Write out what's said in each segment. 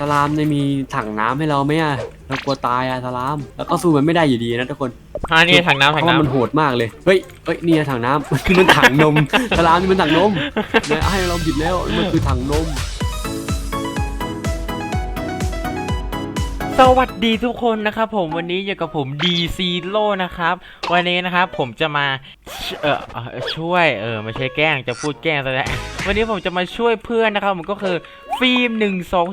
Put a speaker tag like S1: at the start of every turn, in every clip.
S1: สลามเนี่ยมีถังน้ำให้เราไหมอะเรากลัวตายอะสลาม แล้วก็สู้มันไม่ได้อยู่ดีนะทุกคน
S2: อ่านี่ถังน้ำ
S1: เพ
S2: ถัง
S1: ราะว่ามัน
S2: น้ำ
S1: โหดมากเลยเฮ้ยเฮ้ยนี่ถังน้ำ มันคือมันถังนมสลามนี่มันถังนมเนี่ยให้เราผิดแล้วมันคือถังนม
S2: สวัสดีทุกคนนะครับผมวันนี้อยู่กับผม D C l o นะครับ วันนี้นะครับผมจะมาชเออช่วยเออไม่ใช่แกล้งจะพูดแกล้งซะแล้ววันนี้ผมจะมาช่วยเพื่อนนะครับผมก็คือฟิล์ม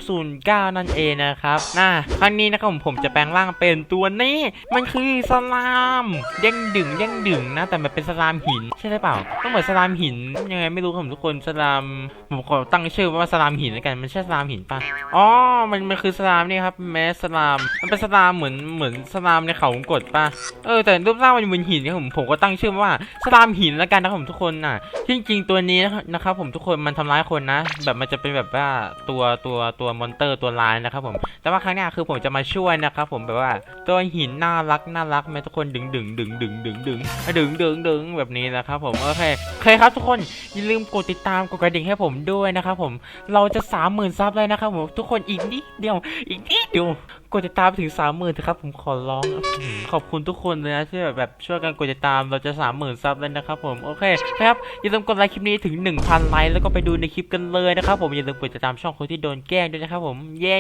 S2: 1209 นั่นเองนะครับน่าครั้งนี้นะครับผมผมจะแปลงร่างเป็นตัวนี้ มันคือสลามเด้งดึงเด้งดึงนะแต่มันเป็นสลามหินใช่หรือเปล่าต้องเหมือนสลามหินยังไงไม่รู้ครับผมทุกคนสลามผมขอตั้งชื่อว่าสลามหินแล้วกันมันใช่สลามหินปะอ๋อมันมันคือสลามนี่ครับแมสสลาม มันเป็นสลามเหมือนเหมือนสลามในเขาวงกดป่ะ เออแต่รูปร่างมันเหมือนหินครับผมผมก็ตั้งชื่อว่าสลามหินแล้วกันนะครับผมทุกคนน่ะจริงๆตัวนี้นะครับผมทุกคนมันทำร้ายคนนะ แบบมันจะเป็นแบบว่าตัวตัวตัวมอนเตอร์ตัวร้ายนะครับผม แต่ว่าครั้งนี้คือผมจะมาช่วยนะครับผมแบบว่าตัวหินน่ารักน่ารักไหมทุกคนดึงดึงดึงดึงดึงดึงดึงดึงดึงแบบนี้นะครับผมโอเคโอเคครับทุกคนอย่าลืมกดติดตามกดกระดิ่งให้ผมด้วยนะครับผมเราจะสามหมื่นซับเลยนะครับผมทุกคนอีกนิดเดียวอีกนิดเดียว กดติดตามไปถึงสามหมื่นครับ ผมขอร้องอื้อหือขอบคุณทุกคนเลยนะที่แบบแบบช่วยกันกดติดตามเราจะสามหมื่นซับเลยนะครับผมโอเคครับอย่าลืมกดไลค์คลิปนี้ถึง1,000ไลค์แล้วก็ไปดูในคลิปกันเลยนะครับผมอย่าลืมกดติดตามช่องคนที่โดนแกล้งด้วยนะครับผมเย้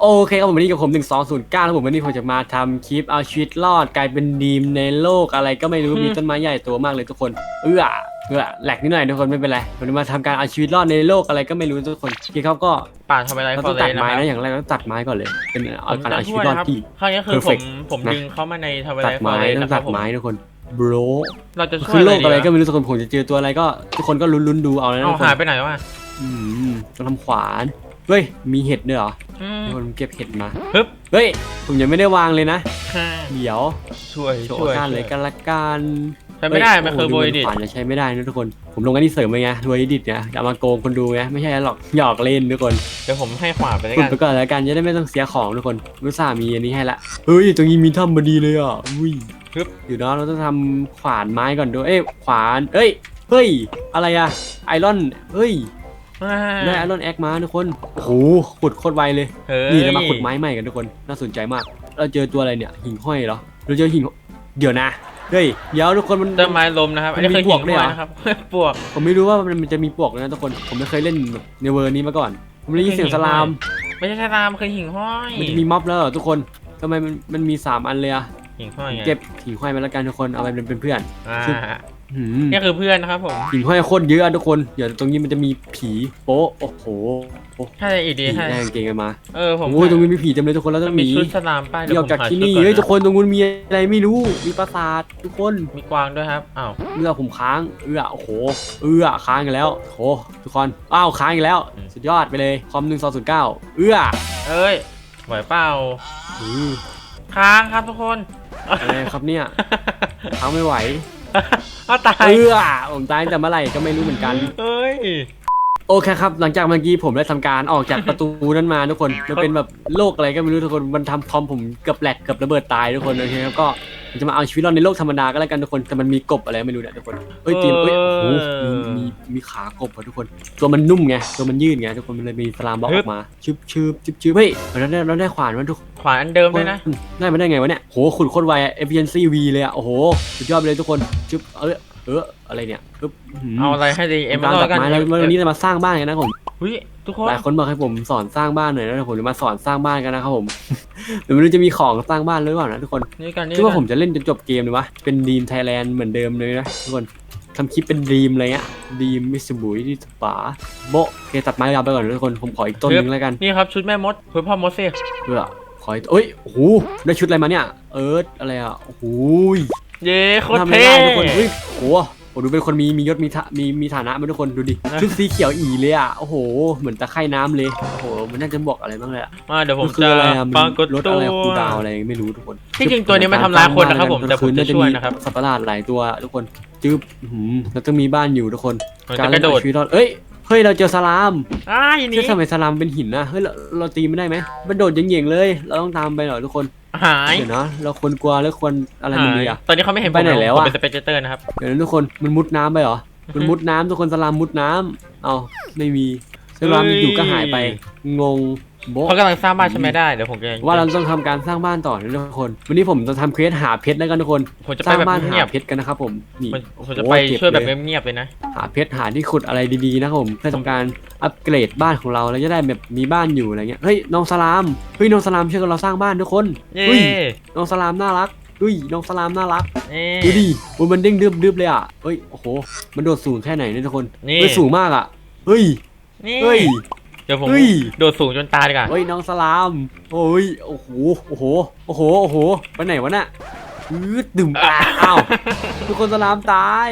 S1: โอเคครับผมวันนี้กับผม1209ครับผมวันนี้ผมจะมาทำคลิปเอาชีวิตรอดกลายเป็นดีมในโลกอะไรก็ไม่รู้
S2: อืม
S1: มีต้นไม้ใหญ่ตัวมากเลยทุกคน เอื้อ เอื้อแหลกนิดหน่อยทุกคนไม่เป็นไรวันนี้มาทำการเอาชีวิตรอดในโลกอะไรก็ไม่รู้ทุกคนโอเคครับก็
S2: ป่าทำอะไร
S1: เรา
S2: ฟอ
S1: ต้อง
S2: ร์เร
S1: ตัด
S2: นนะ
S1: ไม้
S2: ครับ
S1: นะอย่างแรกเราต้องตัดไม้ก่อนเลย เป็นเอา
S2: ผม
S1: การ
S2: จะ
S1: เอาชี
S2: ช่
S1: วิ
S2: วย
S1: ตรอด
S2: นะครับ
S1: ที่
S2: คราวนี้คือผม
S1: perfect
S2: ผม
S1: นะ
S2: ดึงเข้ามาในทวาย
S1: ตั
S2: ไล
S1: ด
S2: ท์ฟอ
S1: ไม้
S2: ร์เรน
S1: ต้อ
S2: นะ
S1: ง
S2: ค
S1: ตั
S2: รับ
S1: ด
S2: ผม
S1: ไม้ทุกคนบร
S2: เราจะช่วย
S1: คือโลกอะไร
S2: ดี
S1: ก็ไม่รู้ทุกคนผมจะเจอตัวอะไรก็ ทุกคนก็ลุ้นๆดูเอานะ
S2: เอา
S1: ทุกคน
S2: หายไปไหนวะ
S1: อืมต้องทำขวานเฮ้ยมีเห็ดด้วยเหรอ
S2: อืม
S1: ทุกคนเก็บเห็ดมา
S2: ฮึบ
S1: เฮ้ยผมยังไม่ได้วางเลยนะ
S2: ฮ่า
S1: เดี๋ยว
S2: ช่วย
S1: โชว์
S2: ช่วย
S1: การเลยกันละกัน
S2: ใช้ไม่ได้
S1: เฮ้ย
S2: มันคือ
S1: โโห
S2: โบยดิ
S1: ขวานจะใช้ไม่ได้นะทุกคน ผมลงอันนี้เสริมไปไงรวยดิดเนี่ยจะเอามาโกงคนดูไงไม่ใช่หรอกหยอกเล่นทุกคน
S2: เดี๋ยวผมให้ขวานไปแล้ว
S1: ฝึก
S2: กัน
S1: ไปก่อนแล้วกันจะได้ไม่ต้องเสียของทุกคนรุตส่าห์มีอันนี้ให้ละเฮ้ยตรงนี้มีถ้ำพอดีเลยอะอุ้ย
S2: ฮึบ
S1: เดี๋ยวนะเราต้องทำขวานไม้ก่อนด้วยเอ้ยขวานเอ้ยเฮ้ยอะไรอะไอรอนเฮ้ย
S2: อ่า
S1: ได้ไอรอนแอคมาทุกคนโอ้โหขุดโคตรไวเลย
S2: เฮ้ย
S1: นี่เรามาขุดไม้ใหม่กันทุกคนน่าสนใจมาก เราเจอตัวอะไรเนี่ยหิ่งห้อยเหรอเราเจอหิ่งเดี๋ยวนะ เฮ้ยเดี๋ยวทุกคนมัน
S2: ต้นไม้ลมนะครับ อันนี้
S1: มันมี
S2: คือหิ่ง
S1: ปลวกด้วย
S2: ห้อ
S1: เหรอ
S2: ยนะครับปวก
S1: ผมไม่รู้ว่ามันมันจะมีปลวกนะทุกคน ผมไม่เคยเล่นในเวอร์นี้มาก่อน ผมได้ยินเสียงสลาม
S2: ไม่ใช่สลามคือหิ่งห้อย
S1: มันจะมีม็อบแล้วเหรอทุกคนทำไมมันมันมีสามอันเลยอะ
S2: หิ่งห้อยไง
S1: เก็บหิ่งห้อยมาแล้วกันทุกคน เอาไปเป็นเป็นเพื่อน
S2: อ่า
S1: หืม
S2: นี่คือเพื่อนนะครับผม
S1: หิ่งห้อยโคตรเยอะอะทุกคน เดี๋ยวตรงนี้มันจะมีผีโป๊ะโอ้โห
S2: ถ้าอีกดี
S1: ผี
S2: ถ้า
S1: ได้กางเกงกันมา
S2: เออผม
S1: โอ้ยตรงนี้มีผีเต็มเลยทุกคนแล้ว
S2: ต้
S1: ต้
S2: อ
S1: องง
S2: มี
S1: มี
S2: ชุดสลามป้าย
S1: เดี่ยว
S2: ผม
S1: จาก
S2: หา
S1: ที่
S2: ชุด
S1: นี่
S2: ก่อ
S1: เฮ้ยะทุกคนตรงนู้นมีอะไรไม่รู้ มีปราสาททุกคน
S2: มีกวางด้วยครับ อ้าว
S1: เอื้อผมค้าง เอื้อโอ้โห เอื้อค้างกันแล้วโอ้โหทุกคน อ้าวค้างอีกแล้ว
S2: อืม
S1: สุดยอดไปเลย คอมหนึ่งสองศูนย์เก้าเอื้อ
S2: เอ้ยไหวเปล่า
S1: อือ
S2: ค้างครับทุกคน
S1: อะไรครับเนี่ยค้างไม่ไหว
S2: เอาตาย
S1: เอื้อผมตายตั้งแต่เมื่อไหร่ก็ไม่รู้เหมือนกัน
S2: เอ้ย
S1: โอเคครับ หลังจากเมื่อกี้ผมได้ทำการออกจากประตูนั้นมาทุกคน มันเป็นแบบโลกอะไรก็ไม่รู้ทุกคน มันทำคอมผมเกือบแหลกเกือบระเบิดตายทุกคน โอเคครับก็ ผมจะมาเอาชีวิตรอดในโลกธรรมดาก็แล้วกันทุกคนแต่มันมีกบอะไรไม่รู้เนี่ยทุกคนเฮ้ยเตรียมเฮ้ยโอ้โหมีมีมีขากบอะทุกคน ตัวมันนุ่มไงตัวมันยืดไงทุกคนมันเลยมีสลามบล็อกออกมาชึบชึบชึบชึบเฮ้ยเราได้เราได้ขวานมันทุก
S2: ขวานอันเดิมด้วยนะ
S1: ได้มาได้ไงวะเนี่ยโหขุดโคตรไวอะ efficiency V เลยอะโอ้โหสุดยอดไปเลยทุกคนชึบเออเอออะไรเนี่ยปึ๊บหืม
S2: เอาอะไรให้ดีเอ็ม
S1: การ
S2: รอ
S1: ตัด
S2: กัน
S1: ไม้แล้ววันนี้จะมาสร้างบ้านกันนะผม
S2: หุ้ย ทุกคน
S1: หลายคนบอกให้ผมสอนสร้างบ้านหน่อยนะเดี๋ยวผมจะมาสอนสร้างบ้านกันนะครับผม เดี๋ยวไม่รู้จะมีของสร้างบ้านหรือเปล่านะทุกคน
S2: นี่กันนี่
S1: คิดว่า
S2: กั
S1: ผ
S2: น
S1: มจะเล่นจนจบเกมเลยวะเป็นดีมไทยแลนด์เหมือนเดิมเลยนะทุกคนทำคลิปเป็นดีมอะไรเงี้ยดีมมิสบุยที่ป๋าโบะโอเคตัดไม้ยาวไปก่อนนะทุกคนผมขออีกต้นนึงแล้วกัน
S2: นี่ครับชุดแม่มดเฮ้ยพ่อมดสิ
S1: เพื่อขออีกเอ้ยโอ้โหได้ชุดอะไรมาเนี่ย เอิร์ธอะไรอะโอ้โห
S2: เย้โคตร
S1: ทำไม่
S2: เท่
S1: ได้ทุกคนเฮ้ยโอ้โห ผมดูเป็นคนมีมียศมีฐามีมีฐานะไหมทุกคนดูดิ
S2: นะ
S1: ชุดสีเขียวอีเลยอะโอ้โห เหมือนตะไคร่น้ำเลยโอ้โหมันน่าจะบอกอะไรบ้างเลยอะ
S2: มาเดี๋ยวผม
S1: นคือ
S2: จะ
S1: อะไรอะ
S2: ปรากฏ
S1: รถ
S2: ตั
S1: อะ
S2: ว
S1: ไรคูลดาวน์อะไรไม่รู้ทุกคน
S2: ที่จริงตัวนี้มันทำร้ายคนนะครับผมแต่ผมจะช่วยนะครับ
S1: สัตว์ประหลาดหลายตัวทุกคนจึ๊บอื้อหืมเราต้องมีบ้านอยู่ทุกคน
S2: มันจะกระโดด
S1: เล่นเอาชีวิตรอดเอ้ยเฮ้ยเราเจอสลาม
S2: อ้ายนี่
S1: เชื่อทำไมสลามเป็นหินนะเฮ้ยเราเราตีไม่ได้ไหมมันโดดเหย่งๆเลย เราต้องตามไปเหรอทุกคน
S2: หาย
S1: เดี๋ยวนะเราควรกลัวแล้วควรอะไรมันดีอะ
S2: ตอนนี้เขาไม่เห็น
S1: ไปไหน
S2: ผม
S1: แล้ว
S2: ผม
S1: อะ
S2: เป็นสเปกเตอร์นะครับ
S1: เดี๋ยวนะทุกคนมันมุดน้ำไปเหรอ มันมุดน้ำทุกคนสลามมุดน้ำเอาไม่มีสลาม
S2: เฮ้ย
S1: อยู่ก็หายไป งงโบ๊ะ
S2: เขากำลังสร้างบ้านใช่ไหมได้เดี๋ยวผมจะ
S1: ว่าเราต้องทำการสร้างบ้านต่อนะทุกคน วันนี้ผมจะทำเควสหาเพชรแล้วกันทุกคน
S2: ผมจะ
S1: ส
S2: ไป
S1: ร้าง
S2: แบบ
S1: บ้าน
S2: เงี
S1: หาย
S2: บ
S1: เพชรกันนะครับผม นี่
S2: ผมผมจะ
S1: โอ้
S2: ไป
S1: เก็บ
S2: ช่วยแบบ
S1: เลย
S2: เงียบๆเลยนะ
S1: หาเพชรหาที่ขุดอะไรดีๆนะครับผมเพื่อทำการ อัปเกรดบ้านของเราแล้วจะได้แบบมีบ้านอยู่อะไรเงี้ยเฮ้ยน้องสลามเฮ้ยน้องสลามช่วยกันเราสร้างบ้านทุกคน
S2: เย้
S1: เฮ้ยน้องสลามน่ารักเฮ้ยน้องสลามน่ารัก
S2: เย้
S1: ดูดิโอ้ยมันเด้งดึบดึบเลยอะเฮ้ยโอ้โหมันโดดสูงแค่ไหนเนี่ยทุกคน
S2: นี่
S1: เฮ้ยสูงมากอะเฮ้ย
S2: นี่
S1: เฮ้ย
S2: เดี๋ยวผม
S1: เฮ้ย
S2: โดดสูงจนตายดีกว่า
S1: เฮ้ยน้องสลามโอ้ยโอ้โหโอ้โหโอ้โหโอ้โหไปไหนวะน่ะ อืดดื่มอะอ้าวทุกคนสลามตาย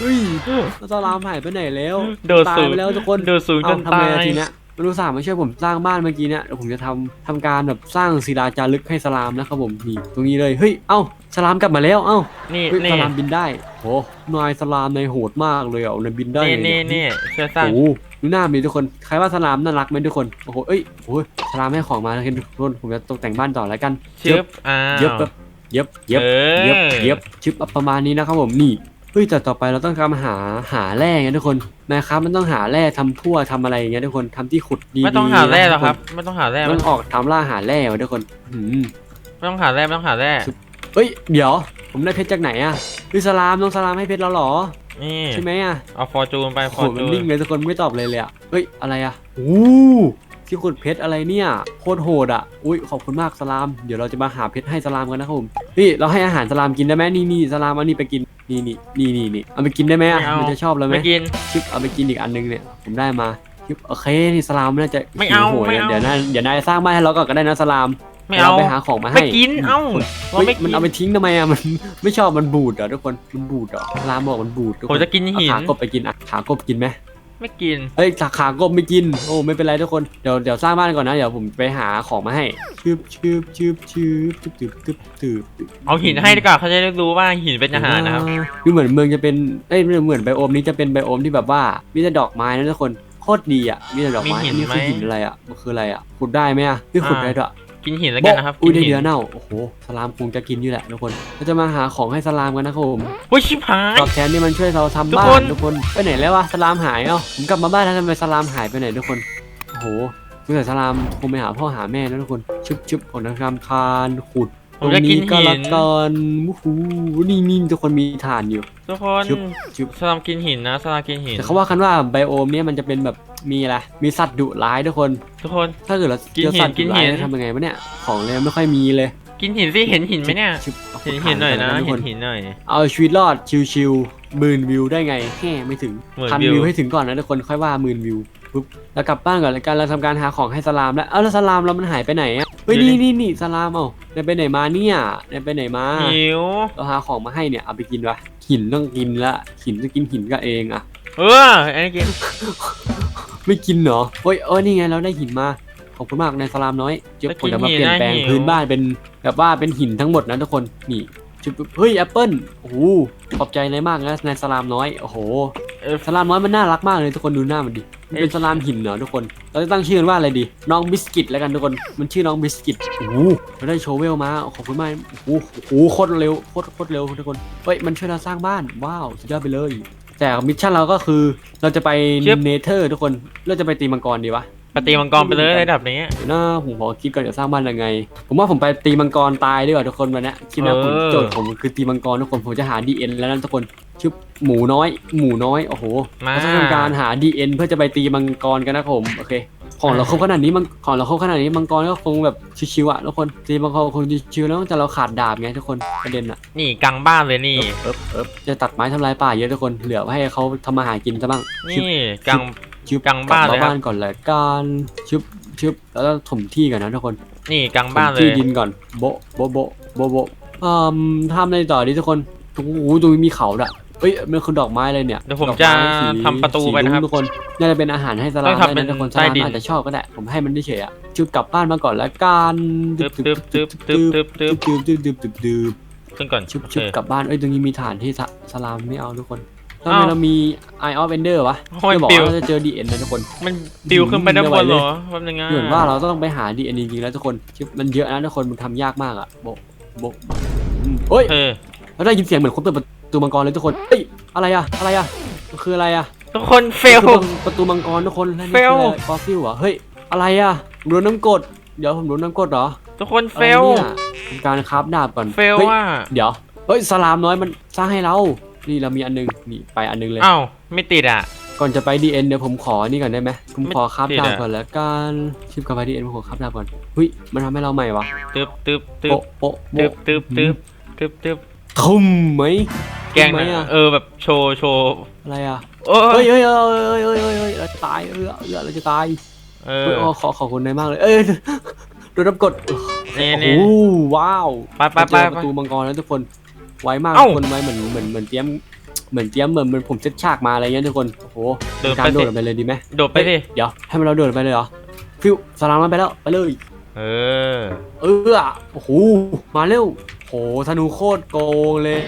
S1: เฮ้ยน้องสลามหายไปไหนแล้ว
S2: โดด
S1: ตาย
S2: สูง
S1: ไปแล้วทุกคน
S2: โดดสูงจ
S1: เอ้านทำ
S2: ตา
S1: ไม
S2: ย
S1: อะทีเนี้ยมันรู้สาห์มาช่วยผมสร้างบ้านเมื่อกี้เนี่ยเดี๋ยวผมจะทำทำการแบบสร้างศิลาจารึกให้สลามนะครับผมนี่ตรงนี้เลยเฮ้ยเอ้าสลามกลับมาแล้วเอ้า
S2: นี่
S1: เฮ้ย
S2: นี่
S1: สลามบินได้โหนายสลามนายโหดมากเลยอะนายบินได้
S2: นี่
S1: ไง
S2: นี่
S1: เนี่ย
S2: นี่ช่วยสร้าง
S1: โอ้โหดูหน้ามีทุกคน ใครว่าสลามน่ารักไหมทุกคน โอ้โห เอ้ยโอ้ยสลามให้ของมาแล้วกันทุกคน ผมจะตกแต่งบ้านต่อแล้วกัน
S2: ชึบอ้าว
S1: เย็บแบบ เย็บเย็บ
S2: เออ
S1: เย็บเย็บชึบประมาณนี้นะครับผมนี่เฮ้ยแต่ต่อไปเราต้องการหาหาแร่ไงทุกคนนะครับมันต้องหาแร่ทำพั่วทำอะไรอย่างเงี้ยทุกคนทำที่ขุดดีๆ
S2: ไม่ต้องหาแร่หรอก
S1: นะ
S2: ครับ ไม่ต้องหาแร่
S1: ทุกคนมันออกทำล่าหาแร่ไว้ทุกคนอืม
S2: ไม่ต้องหาแร่ไม่ต้องหาแร่
S1: เอ้ยเดี๋ยว ผมได้เพชรจากไหนอะเฮ้ยสลามน้องสลามให้เพชรเราเหรอ
S2: นี่
S1: ใช่ไหมอะ
S2: เอาฟอร์จูนไปฟ
S1: โห
S2: อร์
S1: มัน
S2: จูน
S1: นิ่งเลยทุกคนไม่ตอบเลยเลยอะเฮ้ยอะไรอะโอ้ ที่ขุดเพชรอะไรเนี่ยโคตรโหดอะอุ้ยขอบคุณมากสลาม เดี๋ยวเราจะมาหาเพชรให้สลามกันนะครับผมพี่เราให้อาหารสลามกินได้ไหมนี่นี่สลามเอานี่ไปกินนี่นี่นี่นี่นี่เอาไปกินได้ไหมอะ
S2: ไม่เอา
S1: มันจะชอบเราไหม
S2: ไม่กิน
S1: ชิปเอาไปกินอีกอันนึงเนี่ยผมได้มาชิปโอเคนี่สลามน่าจะ
S2: ไม่เอา
S1: หิวโหย
S2: ไม่เอา
S1: เดี๋ยวนะเดี๋ยวนายสร้างบ้านให้เราก่อนก็ได้นะสลาม
S2: ไม่เอา
S1: ดี๋ยวรไปหาของมาให้
S2: ไม่กินเอ้าเรา
S1: เฮ้ย
S2: ไม่กิ
S1: มัน
S2: น
S1: เอาไปทิ้งทำไมอะ มันไม่ชอบมันบูดเหรอทุกคน มันบูดเหรอสลามบอกมันบูดทุก
S2: ผม
S1: คน
S2: จะกินหิน
S1: เอาขากบไปกินอะขากบกินไหม
S2: ไม่กิน
S1: เฮ้ยสาขากบไม่กิน โอ้ไม่เป็นไรทุกคน เดี๋ยวเดี๋ยวสร้างบ้านก่อนนะ เดี๋ยวผมไปหาของมาให้ชืบชืบชืบชืบตืบตืบตืบตืบ
S2: เอาหินให้ดีกว่าเขาจะได้รู้ว่าหินเป็นอาหารนะครับ
S1: ดูเหมือนเมืองจะเป็น เอ้ยเหมือนไบโอมนี้จะเป็นไบโอมที่แบบว่ามีแต่ดอกไม้นะทุกคนโคตรดีอะมีแต่ดอกไม้อันนี่คือ
S2: หิ
S1: นอะไรอะมันคืออะไรอะขุดได้ไหมอะพี่ขุดได้ด้วย
S2: กินหินแล้วกันนะครับ
S1: อุ้ย
S2: กิ
S1: ได้
S2: นหิ
S1: เดื
S2: น
S1: อเน่าโอ้โหสลามคงจะกินอยู่แหละทุกคนเราจะมาหาของให้สลามกันนะครับผม
S2: โอ้ยชิบหาย
S1: ตอบแทนที่มันช่วยเราทำ
S2: ทุก
S1: บ้า
S2: คนน
S1: ทุกคนไปไหนแล้ววะสลามหายเอ้าผมกลับมาบ้านแล้วทำไมสลามหายไปไหนทุกคนโอ้โหสงสัยสลามคงไปหาพ่อหาแม่นะทุกคนชึบชึบออกทำคานขุด
S2: ผมจะกิน
S1: ก็
S2: หิ
S1: ละ
S2: น
S1: กันวู้ฮู้นี่นี่ทุกคนมีฐานอยู่
S2: ทุกคน
S1: ชึบชึบ
S2: สลามกินหินนะสลามกินหิน
S1: แต่เขาว่ากันว่าไบโอมเนี้ยมันจะเป็นแบบ มีอะไรมีสัตว์ดุร้ายทุกคน
S2: ทุกคน
S1: ถ้าเกิดเรา
S2: กิน
S1: เจอ
S2: หิน
S1: สัตว์
S2: กิ
S1: ดุ
S2: น
S1: ร้าย
S2: หิน
S1: จะทำยังไงวะเนี่ยของเลยไม่ค่อยมีเลย
S2: กินหินสิเห็นหินไหมเนี่ย
S1: ชึบอา
S2: เห็นหินหน่อยนะ
S1: ทุก
S2: เห็
S1: คนน
S2: หินหน่อย
S1: เอาชีวิตรอดชิวๆหมื่นวิวได้ไงแค่ไม่ถึง
S2: หมื่น
S1: พัน
S2: วิว
S1: วิวให้ถึงก่อนนะทุกคนค่อยว่าหมื่นวิว ปุ๊บแล้วกลับบ้านก่อนแล้วกันเราทำการหาของให้สลามแล้วเอ้าแล้วสลามเรามันหายไปไหนอะเฮ้ยนี่นี่นี่สลามเอ้านายไปไหนมาเนี่ยนายไปไหนมา
S2: หิว
S1: เราหาของมาให้เนี่ยเอาไปกินวะหินต้องกินละหินจะกินหินก็เองอะ
S2: เอออันนี้กิน
S1: ไม่กินเหรอเฮ้ยเออนี่ไงเราได้หินมาขอบคุณมากนายสลามน้อยเดี๋ยวผมจะมาเปลี่ยนแปลงพื้นบ้านเป็นแบบว่าเป็นหินทั้งหมดนะทุกคนนี่จุดเฮ้ยแอปเปิลโอ้โหขอบใจนายมากนะนายสลามน้อยโอ้โห
S2: เออ
S1: สลามน้อยมันน่ารักมากเลยทุกคนดูหน้ามันดิมันเป็น
S2: เอ๊ะ
S1: สลามหินเหรอทุกคนเราจะตั้งชื่อมันว่าอะไรดี น้องบิสกิตแล้วกันทุกคนมันชื่อน้องบิสกิตโอ้โหเราได้โชเวลมาขอบคุณมากโอ้โหโอ้โหโคตรเร็วโคตรโคตรเร็วทุกคนเฮ้ยมันช่วยเราสร้างบ้านว้าวสุดยอดไปเลย แต่มิชชั่นเราก็คือเราจะไปเนเธอร์ทุกคนเราจะไปตีมังกรดีวะ
S2: ปฏิมังกรไปเลยระดับนี้
S1: เดี๋ยวนะผมขอคิดก่อนจะสร้างบ้านยังไง ผมว่าผมไปตีมังกรตายดีกว่าทุกคนวันเนี้ยคิดว่าผม
S2: เออ
S1: โจทย์ผมคือตีมังกรทุกคนผมจะหา DN แล้วนะทุกคน ชื่อหมูน้อย หมูน้อย โอ้โห
S2: มา
S1: เราจะทำการหา DN เพื่อจะไปตีมังกรกันนะครับผมโอเค ของเราครบขนาดนี้มังของเราครบขนาดนี้มังกรก็คงแบบชิวๆอะทุกคนตีมังกรคงชิวๆแล้วแต่เราขาดดาบไงทุกคนประเด็นอะ
S2: นี่กลางบ้านเลยนี่
S1: เอิบเอิบจะตัดไม้ทำลายป่าเยอะทุกคนเหลือไว้ให้เขาทำมาหากินซะบ้าง
S2: นี่กลาง
S1: ชึบ
S2: กลางบ้าน
S1: ก
S2: เล
S1: ลั
S2: ย
S1: บ
S2: ครับ
S1: บ้านก่อนเลยการชึบชึบแล้วก็ถมที่กันนะทุกคน
S2: นี่กลางบ้านเล
S1: ที่
S2: ย
S1: ดินก่อนโบะโบะโบะโบะโบะอืมทำอะไรต่อดีทุกคนโอ้โหตรงนี้มีเขาด้วย เอ้ยมันคือดอกไม้อะไรเนี่ย
S2: เดี๋ยวผม
S1: ดอก
S2: จะ
S1: ไสี
S2: ทำประตู
S1: สี
S2: ไปนะครับ
S1: ทุกคนน่าจะเป็นอาหารให้ส
S2: ต้
S1: ลา
S2: อ
S1: ม
S2: งทำ
S1: ได้
S2: เป็น
S1: นะทุกคนส
S2: ใต้
S1: ลาม
S2: ดิน
S1: อาจจะชอบก็ได้ผมให้มันได้เฉยๆอะจุบกลับบ้านมาก่อนแล้วกัน
S2: ตึ๊บตึ๊บตึ๊บตึ๊บตึ๊บตึ๊บ
S1: ตึ๊บตึ๊บตึ๊บตึ๊บตึ๊บ
S2: ขึ้นก่อน
S1: ชุบ
S2: โอเค
S1: ชุบกลับบ้าน เอ้ย ตรงนี้มีฐานที่สสลามไม่เอาทุกคนทำไม
S2: อ้าว
S1: เรามี Eye of Ender วะ
S2: โอ้ย
S1: ไม่บอก
S2: ปิว
S1: ว่าเราจะเจอ DN นะทุกคน
S2: มันปิวขึ้นไปด้านบนเหรอแป๊บนึงอะ
S1: เหมือนว่าเราต้องไปหา DN จริงๆแล้วทุกคนชิบมันเยอะนะทุกคน มันทำยากมากอะโบะโบะอืมเฮ้ย
S2: เออ
S1: เราได้ยินเสียงเหมือนคนเปิดประตู มังกรเลยทุกคนเฮ้ยอะไรอะอะไรอะมันคืออะไรอะ
S2: ทุกคนเฟล
S1: มันคือประตูมังกรทุกคนแล้วนี่คือ
S2: Fail
S1: ฟอสซิลเหรอเฮ้ยอะไรอะโดนน้ำกดเดี๋ยวผมโดนน้ำกดเหรอ
S2: ทุกคนเฟล
S1: อะไรเนี่ยทำการคราฟดาบก่อน
S2: เฟล
S1: ฮ้ย
S2: อะ
S1: เดี๋ยว เฮ้ย สลามน้อยมันสร้างให้เรา นี่เรามีอันนึง นี่ไปอันนึงเลย
S2: อ้าวไม่ติดอะ
S1: ก่อนจะไปดีเอ็นเดี๋ยวผมขอนี่ก่อนได้ไหมผมขอคราฟ
S2: ไม่ติด
S1: ดาบ
S2: อะ
S1: ก่อนแล้วกันชิปกับไปดีเอ็นผมขอคราฟดาบก่อนเฮ้ย มันทำให้เราใหม่วะ
S2: ตึบตึบตึบ
S1: โป๊ะโป๊ะ
S2: ตึ
S1: โป๊ะ
S2: บตึบตึบตึบตึบ
S1: ทุ่มไหม
S2: แกล้ง
S1: ไหม
S2: นะ
S1: อะ
S2: เออแบบโชว์โชว์
S1: อะไรอะ
S2: โอ้
S1: เฮ้
S2: ย
S1: ยเฮ้ยเฮ้ยเฮ้ยเฮ้ยเฮ้ยเราจะตายเออเออเราจะตาย
S2: เอ
S1: เฮ้ย
S2: อ
S1: โอ้ขอขอบคุณนายมากเลย เอ้ยโดนรับกด
S2: นี่
S1: โอ้
S2: นี่
S1: โหว้าว
S2: ไปไปไป
S1: เจอ
S2: ไป
S1: ประตูมังกรแล้วทุกคนไวมาก
S2: เอ้า
S1: ทุกคนไวเหมือนเหมือนเหมือนเตรียมเหมือนเตรียมเหมือนเหมือนผมเซตฉากมาอะไรเงี้ยทุกคนโอ้โห
S2: เดิน
S1: กา
S2: ไป
S1: รโด
S2: สิ
S1: ดไปเลยดีไหม
S2: โดดไปสิ
S1: เดี๋ยวให้มันเราโดดไปเลยเหรอฟิวสลามมันไปแล้วไปเลย
S2: เออ
S1: เออโอ้โหมาเร็วโหธนูโคตรโกงเลย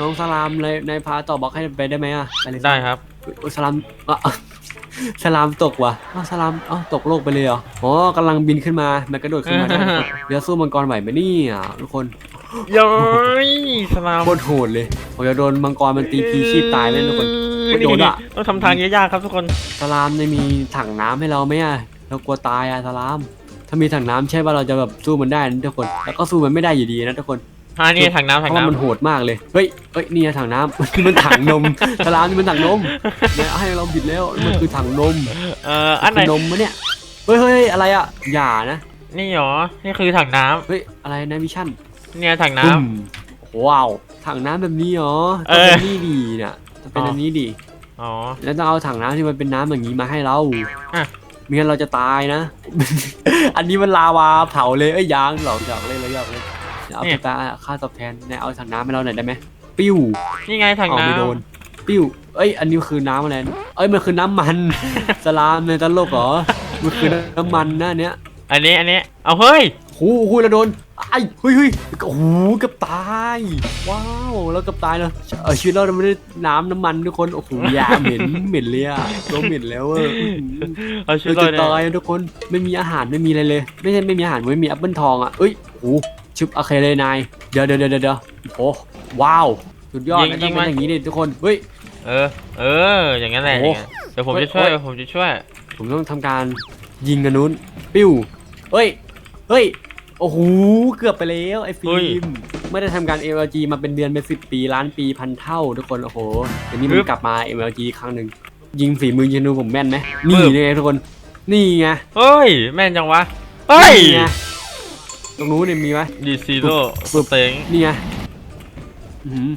S1: น้องสลามในในพาต่อบล็อกให้ไปได้ไหมอะปเลย
S2: ได้ครับ
S1: อุ๊ยสลามอะอะสลามตกว่ะอ้าวสลามอ้าวตกโลกไปเลยเหรออ๋อกำลังบินขึ้นมามันกระโดดขึ้นมาได้เดี๋ยวสู้มังกรไหวไหมเนี่ยทุกคน
S2: ย้อยสลาม
S1: โคตรโหดเลยผมจะโดนมังกรมันตีพีชีพตายไหมทุกคน ไม่โดนอะ
S2: ต้องทำทางยากๆครับทุกคน
S1: สลามเนี่ยมีถังน้ำให้เราไหมอะเรากลัวตายอะสลาม ถ้ามีถังน้ำใช่ว่าเราจะแบบสู้มันได้นะทุกคน แล้วก็สู้มันไม่ได้อยู่ดีนะทุกคน
S2: อ่านี่ถังน้ำ
S1: เพ
S2: ถัง
S1: ราะว่า
S2: น้ำ
S1: มันโหดมากเลยเฮ้ยเฮ้ยนี่ไงถังน้ำมันคือมันถังนมสลามนี่มันถังนมเนี่ยให้เราบิดแล้วมันคือถังนม
S2: เอ่ออันไหน
S1: คือนมมะเนี่ยเฮ้ยเฮ้ยอะไรอะอย่านะ
S2: นี่หรอนี่คือถังน้
S1: เฮ้ยอะไรนะวิชั่นำ
S2: เนี่ยถังน้
S1: ปุ้มว้าวถังน้ำแบบนี้เหรอ
S2: เอ
S1: ต้อง
S2: อ
S1: เป็นนี่ดีเนี่ยต้องเป็น
S2: อ๋ออั
S1: อันนี้ดีำ
S2: อ๋อ
S1: แล้วต้องเอาถังน้ำที่มันเป็นน้ำอย่างนี้มาให้เรา
S2: อะ
S1: ไม่งั้นเราจะตายนะ อันนี้มันลาวาเผาเลยเอ้ยยางหลอกหยอกเลยเลยหยอกเล ยเอาไปตาค่าตอบแทนเนี่ยเอาถังน้ำให้เราหน่อยได้ไหมปิ้ว
S2: นี่ไงถัง
S1: เอา
S2: น้
S1: ไม่โดน ปิ้ว เอ้ย อันนี้คือน้ำอะไรนะเอ้ย มันคือน้ำมัน สลามในตลกเหรอ มันคือน้ำมันนะอันเนี้ยำ
S2: อันนี้อันนี้เอาเฮ้ย
S1: โอ้โหเราโดนไอ้เฮ้ยเฮ้ยโอ้โหเกับตาย ว้าวเราเกับตายแล้วเออชีวิตเราไม่ได้น้ำน้ำมันทุกคน โอ้โหยาเหม็น เหม็นเลยอะเราเหม็นแล้วเออ
S2: เอาชุด
S1: เรา
S2: เล
S1: จะ
S2: ย
S1: ตายอะทุกคนไม่มีอาหารไม่มีอะไรเลย ไม่ใช่ไม่มีอาหารไม่มีแอปเปิลทองอะเอ้ยโอ้โห ชึบโอเคเลยนาย เดี๋ยวเดี๋ยวเดี๋ยวเดี๋ยวโอ้โหว้าว สุดยอดนะต้องเป็นอย่างนี้ดิทุกคน เฮ้ย
S2: เออ เออ อย่างนั้นแหละ
S1: โอ้
S2: อย่างนั้นเดี๋ยวผม
S1: เฮ้ย
S2: จะช่วย
S1: เฮ้ย
S2: ผมจะช่วย
S1: ผมต้องทำการยิงกันนู้น ปิ้ว เฮ้ย เฮ้ย โอ้โห เกือบไปแล้วไอ้ฟิ
S2: เฮ้ย
S1: ล์มไม่ได้ทำการ MLG มาเป็นเดือนเป็นสิบปีล้านปีพันเท่าทุกคน โอ้โหเดี๋ยวนี้มันกลับมา MLG อีกครั้งหนึ่ง ยิงฝีมือยิงนูผมแม่นไหมนี่ไงทุกคน นี่ไง
S2: เฮ้ย แม่นจังวะ เฮ้ย
S1: นี่ไงต รงนู้นเนี่ยมีไหม
S2: ดีซีโร่
S1: ปึ๊บ
S2: เต็ง
S1: นี่ไงอือหือ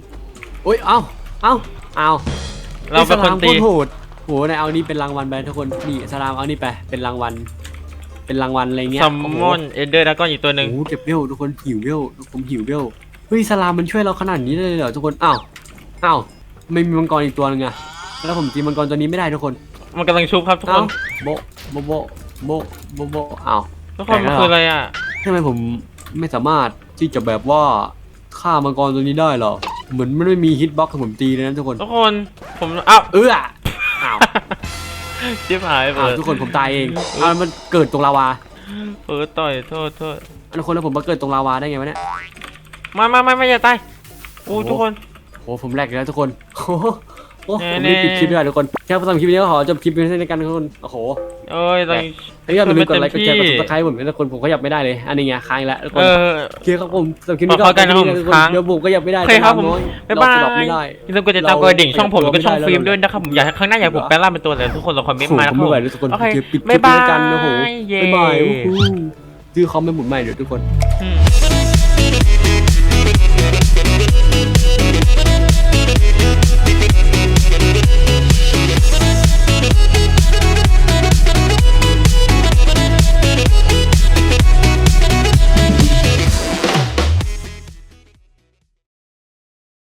S1: โอ้ย เอ้า เอ้า เอ้า
S2: เราเป็นคนตี
S1: ไอ้สลามโตรโหดโหนายเอานี่เป็นรางวัลไปทุกคน นี่สลามเอานี่ไป เป็นรางวัล เป็นรางวัลอะไรเงี้ย
S2: ซัม
S1: โอ้โห
S2: มอนเอเดอร์ดากอนอีกตัวหนึ่ง
S1: โอ้โหเก็บเวลทุกคนหิวเวลผมหิวเวลเฮ้ยสลามมันช่วยเราขนาดนี้เลยเหรอทุกคน อ้าว อ้าว ไม่มีมังกรอีกตัวนึงอะแล้วผมตีมังกรตัวนี้ไม่ได้ทุกคน
S2: มันกำลังชุบครับทุกค
S1: อ้าวนโบะโบะโบะโบะโบะโบะอ้าว
S2: ทุกคนมันคืออะไรอะ
S1: ทำไมผมไม่สามารถที่จะแบบว่าฆ่ามังกรตัวนี้ได้เหรอ เหมือนมันไม่มีฮิตบ็อกให้ผมตีเลยนะทุกคน
S2: ทุกคนผมอ้าว
S1: เอออ้าว
S2: ชิบหาย
S1: อ้าว
S2: เปิด
S1: ทุกคนผมตายเองอ้าวมันเกิดตรงลาวา
S2: เปิดต่อยโทษโทษ
S1: อันคนแล้วผมมาเกิดตรงลาวาได้ไงวะเนี่ย
S2: มามามาไม่อย่าตายอู้
S1: โอ้
S2: ทุกคน
S1: โหผมแหลกอีกแล้วทุกคนโอ้ โอ้ผมรีบปิดคลิปดีว่ทุกคนแค่สมหรัคลิปนี้ก็ขอจบคลิปนี้ในการทุกคนโอ้โห
S2: เอ้ยตอน
S1: นี้ ถ้าอยากลืมกดไลค์กดแชร์กดซับสไครต์ผมนะทุกคนผมขยับไม่ได้เลยอันนี้ไงค้างอีแล้วทุกคน
S2: เออ
S1: โอเคครับผมสำหรับคลิปนี้ก็
S2: บผมาง
S1: เดี๋ยวบุกก็ยับไม่ได้
S2: โอเคครับผมบ๊ายบาย
S1: ไม่ด้
S2: อย่าลืมกดติดตามกดกดิ่งช่องผมแล้วก็ช่องฟิล์มด้วยนะครับผมอยากให้ข้งหน้าอยากผมแปลงร่างเป็นตัวแต่ทุกคนลองคอมเมนต์มาะครับผม
S1: ไม่ไหวแล้วทุกคน
S2: โอเค
S1: ปิดคลิปด้วยกันนะโห
S2: เย้
S1: บ๊ายบายโอ้โหซื้อคอมไปหมุนใหม่เดี๋ยวทุกคน
S2: อืม